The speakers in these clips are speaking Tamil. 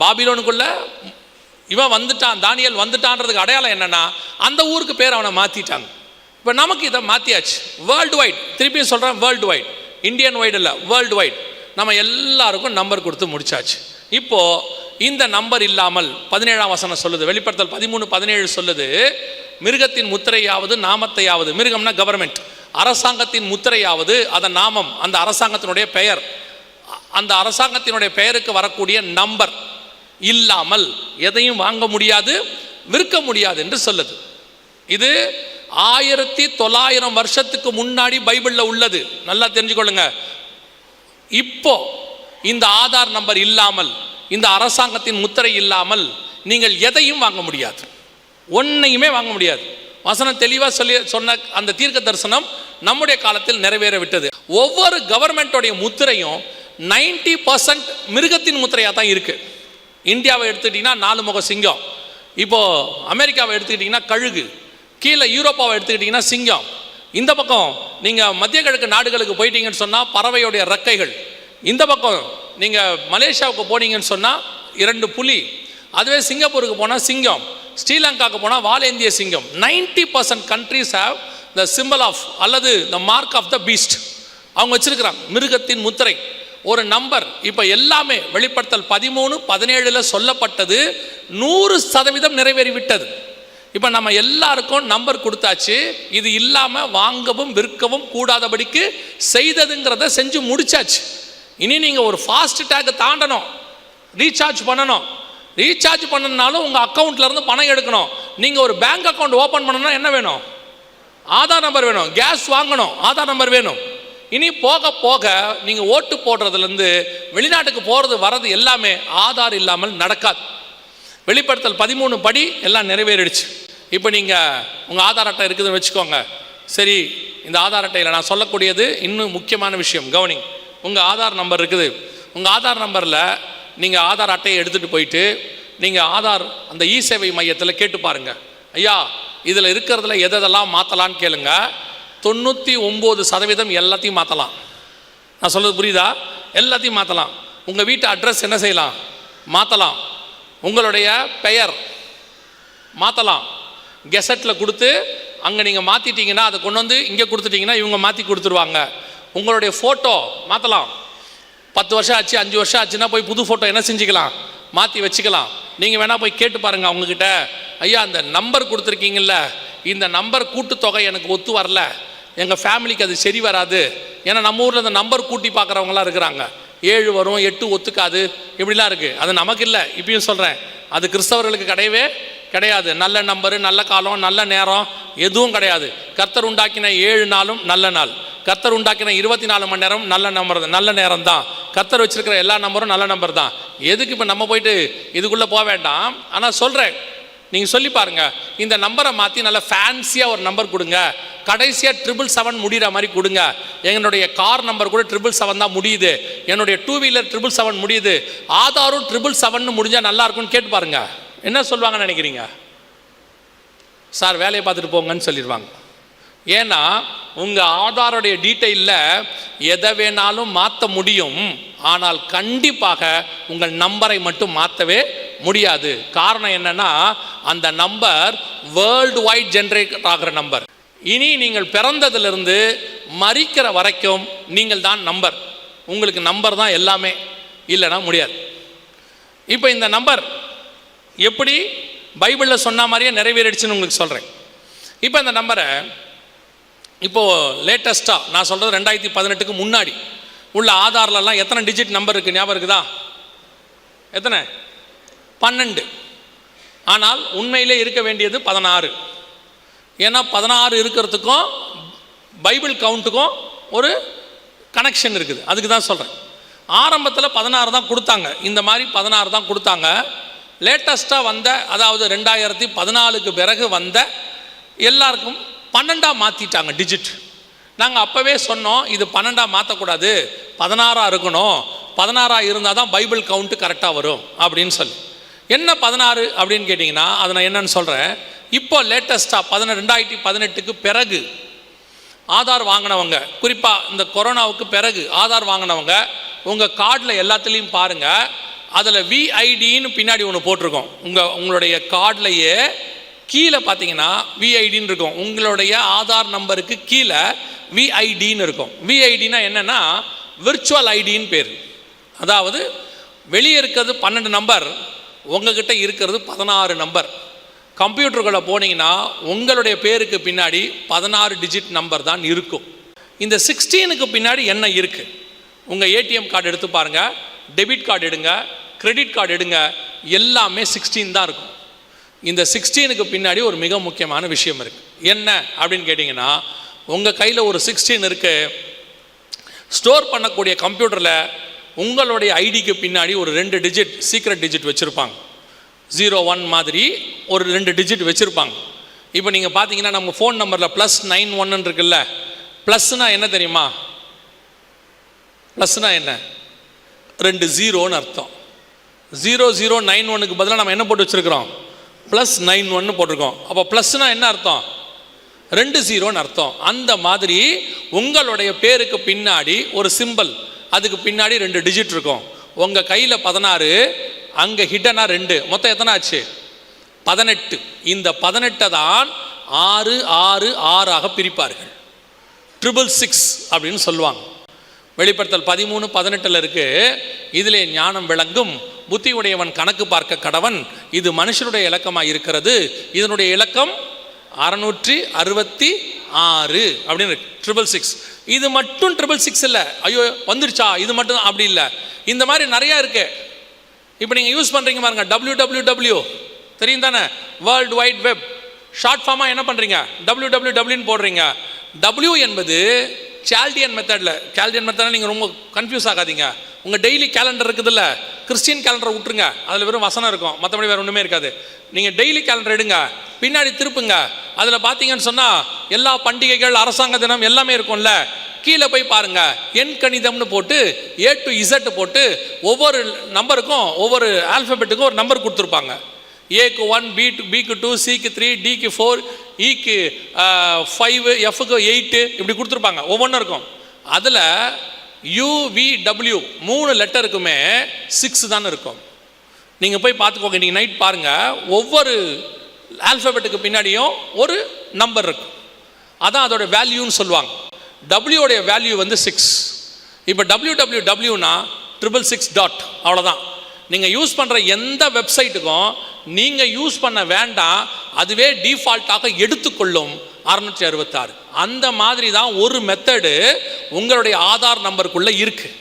பாபிலோனுக்குள்ள இவன் வந்துட்டான் தானியல் வந்துட்டான்றதுக்கு அடையாளம் என்னன்னா அந்த ஊருக்கு பேர் அவனை மாற்றிட்டாங்க இப்போ நமக்கு இதை மாற்றியாச்சு வேர்ல்டு வைட் திருப்பியும் சொல்கிறேன் வேர்ல்டு வைட் இந்தியன் வைடு இல்லை வேர்ல்டு வைட் நம்ம எல்லாருக்கும் நம்பர் கொடுத்து முடிச்சாச்சு. இப்போது இந்த நம்பர் இல்லாமல் பதினேழாம் வசனம் சொல்லுது. வெளிப்படுத்தல் பதிமூணு பதினேழு சொல்லுது. மிருகத்தின் முத்திரையாவது நாமத்தையாவது. மிருகம்னா கவர்மெண்ட் அரசாங்கத்தின் முத்திரையாவது அதன் நாமம் அந்த அரசாங்கத்தினுடைய பெயர். அந்த அரசாங்கத்தினுடைய பெயருக்கு வரக்கூடிய நம்பர் இல்லாமல் எதையும் வாங்க முடியாது விற்க முடியாது என்று சொல்லுது. இது ஆயிரத்தி தொள்ளாயிரம் வருஷத்துக்கு முன்னாடி பைபிளில் உள்ளது. நல்லா தெரிஞ்சுக்கொள்ளுங்க. இப்போ இந்த ஆதார் நம்பர் இல்லாமல் இந்த அரசாங்கத்தின் முத்திரை இல்லாமல் நீங்கள் எதையும் வாங்க முடியாது. ஒன்றையுமே வாங்க முடியாது. வசனம் தெளிவாக சொல்லி சொன்ன அந்த தீர்க்க தரிசனம் நம்முடைய காலத்தில் நிறைவேற விட்டது. ஒவ்வொரு கவர்மெண்ட்டோடைய முத்திரையும் நைன்டி பர்சன்ட் மிருகத்தின் முத்திரையாக தான் இருக்குது இந்தியாவை எடுத்துக்கிட்டிங்கன்னா நாலு முக சிங்கம். இப்போது அமெரிக்காவை எடுத்துக்கிட்டிங்கன்னா கழுகு. கீழே யூரோப்பாவை எடுத்துக்கிட்டிங்கன்னா சிங்கம். இந்த பக்கம் நீங்கள் மத்திய கிழக்கு நாடுகளுக்கு போயிட்டீங்கன்னு சொன்னால் பறவையுடைய ரெக்கைகள். இந்த பக்கம் நீங்கள் மலேசியாவுக்கு போனீங்கன்னு சொன்னால் இரண்டு புலி. அதுவே சிங்கப்பூருக்கு போனால் சிங்கம். ஸ்ரீலங்காவுக்கு போனால் வாலேந்திய சிங்கம். Ninety percent countries have the symbol of அல்லது the mark of the beast அவங்க வச்சுருக்கிறாங்க மிருகத்தின் முத்திரை. ஒரு நம்பர் இப்போ எல்லாமே வெளிப்படுத்தல் பதிமூணு பதினேழில் சொல்லப்பட்டது நூறு சதவீதம் நிறைவேறிவிட்டது. இப்போ நம்ம எல்லாருக்கும் நம்பர் கொடுத்தாச்சு இது இல்லாமல் வாங்கவும் விற்கவும் கூடாதபடிக்கு செய்ததுங்கிறத செஞ்சு முடிச்சாச்சு. இனி நீங்கள் ஒரு ஃபாஸ்ட் டேக்கை தாண்டணும் ரீசார்ஜ் பண்ணணும். ரீசார்ஜ் பண்ணணுனாலும் உங்கள் அக்கௌண்ட்லேருந்து பணம் எடுக்கணும். நீங்கள் ஒரு பேங்க் அக்கௌண்ட் ஓப்பன் பண்ணணும்னா என்ன வேணும்? ஆதார் நம்பர் வேணும். கேஸ் வாங்கணும் ஆதார் நம்பர் வேணும். இனி போக போக நீங்கள் ஓட்டு போடுறதுலேருந்து வெளிநாட்டுக்கு போகிறது வர்றது எல்லாமே ஆதார் இல்லாமல் நடக்காது. வெளிப்படுத்தல் பதிமூணு படி எல்லாம் நிறைவேறிடுச்சு. இப்போ நீங்கள் உங்கள் ஆதார் அட்டை இருக்குதுன்னு வச்சுக்கோங்க. சரி இந்த ஆதார் அட்டையில் நான் சொல்லக்கூடியது இன்னும் முக்கியமான விஷயம் கவனிங் உங்கள் ஆதார் நம்பர் இருக்குது. உங்கள் ஆதார் நம்பரில் நீங்கள் ஆதார் அட்டையை எடுத்துகிட்டு போயிட்டு நீங்கள் ஆதார் அந்த இ சேவை மையத்தில் கேட்டு பாருங்கள் ஐயா இதில் இருக்கிறதுல எதெல்லாம் மாற்றலான்னு கேளுங்கள் தொண்ணூற்றி ஒம்பது சதவீதம் எல்லாத்தையும் மாற்றலாம் நான் சொல்கிறது புரியுதா? எல்லாத்தையும் மாற்றலாம் உங்கள் வீட்டு அட்ரஸ் என்ன செய்யலாம்? மாற்றலாம் உங்களுடைய பெயர் மாற்றலாம் கெசட்டில் கொடுத்து அங்கே நீங்கள் மாற்றிட்டீங்கன்னா அதை கொண்டு வந்து இங்கே கொடுத்துட்டீங்கன்னா இவங்க மாற்றி கொடுத்துருவாங்க. உங்களுடைய ஃபோட்டோ மாற்றலாம் பத்து வருஷம் ஆச்சு அஞ்சு வருஷம் ஆச்சுன்னா போய் புது ஃபோட்டோ என்ன செஞ்சுக்கலாம்? மாற்றி வச்சுக்கலாம். நீங்கள் வேணால் போய் கேட்டு பாருங்கள் அவங்கக்கிட்ட ஐயா அந்த நம்பர் கொடுத்துருக்கீங்கல்ல இந்த நம்பர் கூட்டுத்தொகை எனக்கு ஒத்து வரல. எங்கள் ஃபேமிலிக்கு அது சரி வராது. ஏன்னா நம்ம ஊரில் அந்த நம்பர் கூட்டி பார்க்குறவங்களாம் இருக்கிறாங்க. ஏழு வரும் எட்டு ஒத்துக்காது. இப்படிலாம் இருக்குது அது நமக்கு இல்லை. இப்பயும் சொல்கிறேன் அது கிறிஸ்தவர்களுக்கு கிடையவே கிடையாது. நல்ல நம்பரு நல்ல காலம் நல்ல நேரம் எதுவும் கிடையாது. கர்த்தர் உண்டாக்கின ஏழு நாளும் நல்ல நாள். கர்த்தர் உண்டாக்கின இருபத்தி நாலு மணி நேரம் நல்ல நம்பர் நல்ல நேரம் தான். கர்த்தர் வச்சிருக்கிற எல்லா நம்பரும் நல்ல நம்பர் தான். எதுக்கு இப்போ நம்ம போயிட்டு இதுக்குள்ளே போக வேண்டாம்? ஆனால் சொல்கிறேன் நீங்கள் சொல்லி பாருங்கள் இந்த நம்பரை மாற்றி நல்லா ஃபேன்சியாக ஒரு நம்பர் கொடுங்க. கடைசியாக ட்ரிபிள் செவன் முடிகிற மாதிரி கொடுங்க. என்னுடைய கார் நம்பர் கூட ட்ரிபிள் செவன் தான் முடியுது. என்னுடைய டூ வீலர் ட்ரிபிள் செவன் முடியுது. ஆதாரும் ட்ரிபிள் செவன் முடிஞ்சால் நல்லா இருக்கும்னு கேட்டு பாருங்க. என்ன சொல்லுவாங்கன்னு நினைக்கிறீங்க? சார் வேலையை பார்த்துட்டு போங்கன்னு சொல்லிடுவாங்க. ஏன்னா உங்கள் ஆதாரோடைய டீட்டெயிலில் எதை வேணாலும் மாற்ற முடியும். ஆனால் கண்டிப்பாக உங்கள் நம்பரை மட்டும் மாற்றவே முடியாது. காரணம் என்னன்னா அந்த நம்பர் வேர்ல்டு வைட் ஜென்ரேட் ஆகிற நம்பர் இனி நீங்கள் பிறந்ததிலிருந்து மறிக்கிற வரைக்கும் நீங்கள் தான் நம்பர் உங்களுக்கு நம்பர் தான் எல்லாமே. இல்லைன்னா முடியாது. இப்போ இந்த நம்பர் எப்படி? பைபிளில் சொன்ன மாதிரியே நிறைவேறிடுச்சுன்னு உங்களுக்கு சொல்கிறேன் இப்போ இந்த நம்பரை இப்போது லேட்டஸ்ட்டாக நான் சொல்கிறது ரெண்டாயிரத்தி பதினெட்டுக்கு முன்னாடி உள்ள ஆதார்லலாம் எத்தனை டிஜிட் நம்பர் இருக்குது ஞாபகம் இருக்குதா? எத்தனை? பன்னெண்டு. ஆனால் உண்மையிலே இருக்க வேண்டியது பதினாறு. ஏன்னா பதினாறு இருக்கிறதுக்கும் பைபிள் கவுண்ட்டுக்கும் ஒரு கனெக்ஷன் இருக்குது. அதுக்கு தான் சொல்கிறேன் ஆரம்பத்தில் பதினாறு தான் கொடுத்தாங்க. இந்த மாதிரி பதினாறு தான் கொடுத்தாங்க. லேட்டஸ்ட்டாக வந்த அதாவது ரெண்டாயிரத்தி பதினாலுக்கு பிறகு வந்த எல்லாருக்கும் பன்னெண்டாக மாற்றிட்டாங்க டிஜிட். நாங்கள் அப்போவே சொன்னோம் இது பன்னெண்டாக மாற்றக்கூடாது பதினாறாக இருக்கணும். பதினாறாக இருந்தால் தான் பைபிள் கவுண்ட்டு கரெக்டாக வரும் அப்படின்னு சொல்லி. என்ன பதினாறு அப்படின்னு கேட்டிங்கன்னா அதை நான் என்னன்னு சொல்கிறேன் இப்போ லேட்டஸ்ட்டாக பதின ரெண்டாயிரத்தி பதினெட்டுக்கு பிறகு ஆதார் வாங்கினவங்க குறிப்பாக இந்த கொரோனாவுக்கு பிறகு ஆதார் வாங்கினவங்க உங்கள் கார்டில் எல்லாத்துலேயும் பாருங்கள் அதில் விஐடின்னு பின்னாடி ஒன்று போட்டிருக்கோம். உங்கள் உங்களுடைய கார்ட்லையே கீழே பார்த்தீங்கன்னா விஐடின்னு இருக்கும். உங்களுடைய ஆதார் நம்பருக்கு கீழே விஐடின்னு இருக்கும். விஐடினா என்னென்னா விர்ச்சுவல் ஐடின்னு பேர். அதாவது வெளியே இருக்கிறது பன்னெண்டு நம்பர் உங்ககிட்ட இருக்கிறது பதினாறு நம்பர். கம்ப்யூட்டருக்குள்ளே போனீங்கன்னா உங்களுடைய பேருக்கு பின்னாடி பதினாறு டிஜிட் நம்பர் தான் இருக்கும். இந்த சிக்ஸ்டீனுக்கு பின்னாடி என்ன இருக்குது உங்கள் ஏடிஎம் கார்டு எடுத்து பாருங்கள் டெபிட் கார்டு எடுங்க கிரெடிட் கார்டு எடுங்க எல்லாமே சிக்ஸ்டீன் தான் இருக்கும். இந்த சிக்ஸ்டீனுக்கு பின்னாடி ஒரு மிக முக்கியமான விஷயம் இருக்குது என்ன அப்படின்னு கேட்டிங்கன்னா உங்கள் கையில் ஒரு சிக்ஸ்டீன் இருக்குது ஸ்டோர் பண்ணக்கூடிய கம்ப்யூட்டரில் உங்களுடைய ஐடிக்கு பின்னாடி ஒரு ரெண்டு டிஜிட் சீக்ரெட் டிஜிட் வச்சுருப்பாங்க. ஜீரோ ஒன் மாதிரி ஒரு ரெண்டு டிஜிட் வச்சுருப்பாங்க. இப்போ நீங்கள் பார்த்தீங்கன்னா நம்ம ஃபோன் நம்பரில் ப்ளஸ் நைன் ஒன்னு இருக்குல்ல. ப்ளஸ்னா என்ன தெரியுமா? ப்ளஸ்னா என்ன? ரெண்டு ஜீரோன்னு அர்த்தம். ஜீரோ ஜீரோ நைன் ஒன்னுக்கு பதிலாக நம்ம என்ன போட்டு வச்சுருக்கிறோம்? ப்ளஸ் நைன் ஒன்னு போட்டிருக்கோம். அப்போ ப்ளஸ்னா என்ன அர்த்தம்? ரெண்டு ஜீரோன்னு அர்த்தம். அந்த மாதிரி உங்களுடைய பேருக்கு பின்னாடி ஒரு சிம்பல் அதுக்கு பின்னாடி ரெண்டு டிஜிட் இருக்கும். உங்கள் கையில் பதினாறு அங்கே ஹிட்டனா ரெண்டு. மொத்தம் எத்தனை ஆச்சு? பதினெட்டு. இந்த பதினெட்டை தான் ஆறு ஆறு ஆறாக பிரிப்பார்கள். ட்ரிபிள் சிக்ஸ் அப்படின்னு சொல்லுவாங்க. வெளிப்படுத்தல் பதிமூணு பதினெட்டில் இருக்கு. இதிலே ஞானம் விளங்கும். புத்தி உடையவன் கணக்கு பார்க்க கடவன். இது மனுஷனுடைய இலக்கமாக இருக்கிறது. இதனுடைய இலக்கம் அறநூற்றி அறுபத்தி ஆறு அப்படின்னு இருக்கு. ட்ரிபிள் சிக்ஸ் இது மட்டும் ட்ரிபிள் சிக்ஸ் இல்லை. ஐயோ வந்துருச்சா? இது மட்டும் அப்படி இல்லை. இந்த மாதிரி நிறையா இருக்குது இப்போ நீங்கள் யூஸ் பண்ணுறீங்க பாருங்கள் டபிள்யூ டபிள்யூ டபிள்யூ தெரியும் தானே? வேர்ல்டு வைட் வெப் ஷார்ட் ஃபார்மாக என்ன பண்ணுறீங்க டபிள்யூ டபிள்யூ டபிள்யூன்னு போடுறீங்க. டபிள்யூ என்பது சால்டியன் மெத்தடில் கேல்டியன் மெத்தடில் நீங்கள் ரொம்ப கன்ஃபியூஸ் ஆகாதீங்க. உங்கள் டெய்லி கேலண்டர் இருக்குதுல்ல. கிறிஸ்டின் கேலண்டரை விட்டுருங்க. அதில் வெறும் வசனம் இருக்கும். மற்றபடி வேறு ஒன்றுமே இருக்காது. நீங்கள் டெய்லி கேலண்டர் எடுங்க. பின்னாடி திருப்புங்க. அதில் பார்த்தீங்கன்னு சொன்னால் எல்லா பண்டிகைகள் அரசாங்க தினம் எல்லாமே இருக்கும்ல. கீழே போய் பாருங்க. எண் கணிதம்னு போட்டு ஏ டு இசட் போட்டு ஒவ்வொரு நம்பருக்கும் ஒவ்வொரு ஆல்ஃபபெட்டுக்கும் ஒரு நம்பர் கொடுத்துருப்பாங்க. ஏக்கு ஒன் பி டு பிக்கு டூ சிக்கு த்ரீ டிக்கு ஃபோர் இக்கு e ஃபைவ் எஃப்க்கு எயிட்டு இப்படி கொடுத்துருப்பாங்க. ஒவ்வொன்றும் இருக்கும். அதில் யூவிடபிள்யூ மூணு லெட்டருக்குமே சிக்ஸ் தானே இருக்கும். நீங்கள் போய் பார்த்துக்கோங்க நீங்கள் நைட் பாருங்கள் ஒவ்வொரு ஆல்ஃபபெட்டுக்கு பின்னாடியும் ஒரு நம்பர் இருக்கும் அதான் அதோட வேல்யூன்னு சொல்லுவாங்க. டபிள்யூடைய வேல்யூ வந்து சிக்ஸ் இப்போ டபிள்யூ டபிள்யூ டபிள்யூனா ட்ரிபிள் சிக்ஸ் டாட் அவ்வளோதான் நீங்கள் யூஸ் பண்ணுற எந்த வெப்சைட்டுக்கும் நீங்கள் யூஸ் பண்ண வேண்டாம் அதுவே டிஃபால்ட்டாக எடுத்துக்கொள்ளும். அறுநூற்றி அறுபத்தாறு. அந்த மாதிரி தான் ஒரு மெத்தடு உங்களுடைய ஆதார் நம்பருக்குள்ளே இருக்குது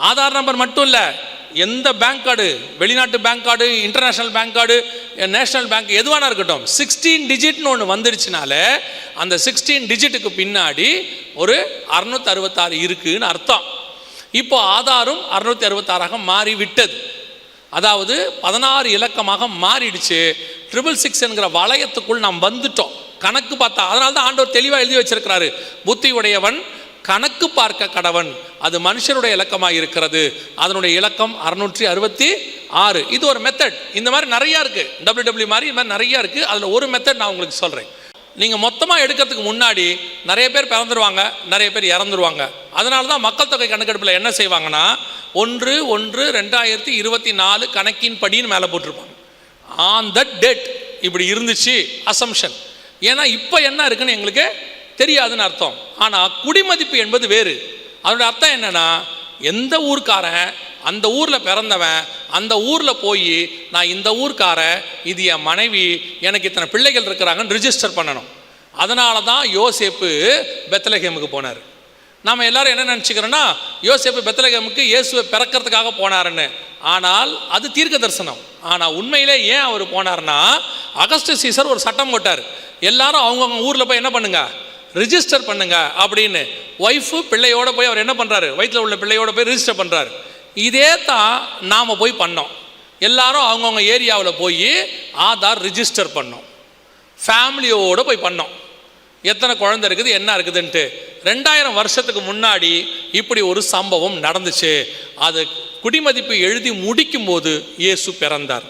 ஆதார் நம்பர் மட்டும் இல்லை எந்த பேங்க் கார்டு வெளிநாட்டு bank card international bank card national bank எதுவானா இருக்கட்டும் சிக்ஸ்டீன் டிஜிட்னு ஒன்று வந்துருச்சுனாலே அந்த சிக்ஸ்டீன் டிஜிட்டுக்கு பின்னாடி ஒரு அறுநூத்தி அறுபத்தாறு இருக்குன்னு அர்த்தம். இப்போ ஆதாரும் அறுநூத்தி அறுபத்தாறாக மாறி விட்டது அதாவது பதினாறு இலக்கமாக மாறிடுச்சு. ட்ரிபிள் சிக்ஸ் என்கிற வளையத்துக்குள் நாம் வந்துட்டோம். கணக்கு பார்த்தா அதனால தான் ஆண்டவர் தெளிவாக எழுதி வச்சிருக்கிறாரு. புத்தி உடையவன் கணக்கு பார்க்க கடவன். அது மனுஷனுடைய இலக்கமாக இருக்கிறது. அதனுடைய இலக்கம் அறுநூற்றி அறுபத்தி ஆறு. இது ஒரு மெத்தட் இந்த மாதிரி நிறையா இருக்குது டபிள்யூ டபிள்யூ மாதிரி இந்த மாதிரி நிறையா இருக்குது அதில் ஒரு மெத்தட் நான் உங்களுக்கு சொல்கிறேன் நீங்கள் மொத்தமாக எடுக்கிறதுக்கு முன்னாடி நிறைய பேர் பிறந்துருவாங்க நிறைய பேர் இறந்துருவாங்க. அதனால தான் மக்கள் தொகை கணக்கெடுப்பில் என்ன செய்வாங்கன்னா ஒன்று ஒன்று ரெண்டாயிரத்தி இருபத்தி நாலு கணக்கின் படின்னு மேலே போட்டிருப்பாங்க. ஆன் தட் டேட் இப்படி இருந்துச்சு அசம்ஷன் ஏன்னா இப்போ என்ன இருக்குன்னு எங்களுக்கு தெரியாதுன்னு அர்த்தம். ஆனால் குடிமதிப்பு என்பது வேறு. அதோட அர்த்தம் என்னென்னா எந்த ஊர்க்காரன் அந்த ஊரில் பிறந்தவன் அந்த ஊரில் போய் நான் இந்த ஊர்க்காரன் இது என் மனைவி எனக்கு இத்தனை பிள்ளைகள் இருக்கிறாங்கன்னு ரிஜிஸ்டர் பண்ணணும். அதனால தான் யோசேப்பு பெத்தலகேமுக்கு போனார். நாம் எல்லாரும் என்ன நினச்சிக்கிறோன்னா யோசேப்பு பெத்தலகமுக்கு இயேசுவை பிறக்கிறதுக்காக போனாருன்னு. ஆனால் அது தீர்க்க தரிசனம் ஆனால் உண்மையிலே ஏன் அவர் போனார்னா அகஸ்ட் சீசர் ஒரு சட்டம் போட்டார். எல்லாரும் அவங்கவுங்க ஊரில் போய் என்ன பண்ணுங்க? ரிஜிஸ்டர் பண்ணுங்க அப்படின்னு. ஒய்ஃபு பிள்ளையோட போய் அவர் என்ன பண்ணுறாரு வயிற்றில் உள்ள பிள்ளையோட போய் ரிஜிஸ்டர் பண்ணுறாரு இதே தான் நாம் போய் பண்ணோம். எல்லாரும் அவங்கவுங்க ஏரியாவில் போய் ஆதார் ரிஜிஸ்டர் பண்ணோம். ஃபேமிலியோடு போய் பண்ணோம். எத்தனை குழந்தை இருக்குது என்ன இருக்குதுன்ட்டு. ரெண்டாயிரம் வருஷத்துக்கு முன்னாடி இப்படி ஒரு சம்பவம் நடந்துச்சு. அது குடிமதிப்பு எழுதி முடிக்கும் போது இயேசு பிறந்தார்.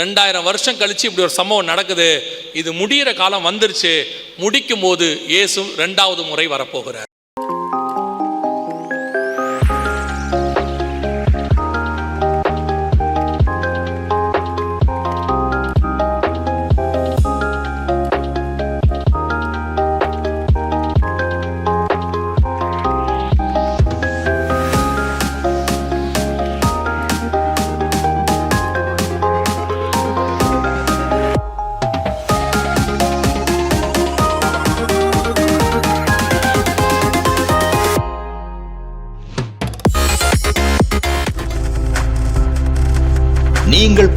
ரெண்டாயிரம் வருஷம் கழிச்சு இப்படி ஒரு சம்பவம் நடக்குது. இது முடியிற காலம் வந்துருச்சு. முடிக்கும் போது இயேசு ரெண்டாவது முறை வரப்போகிறார்.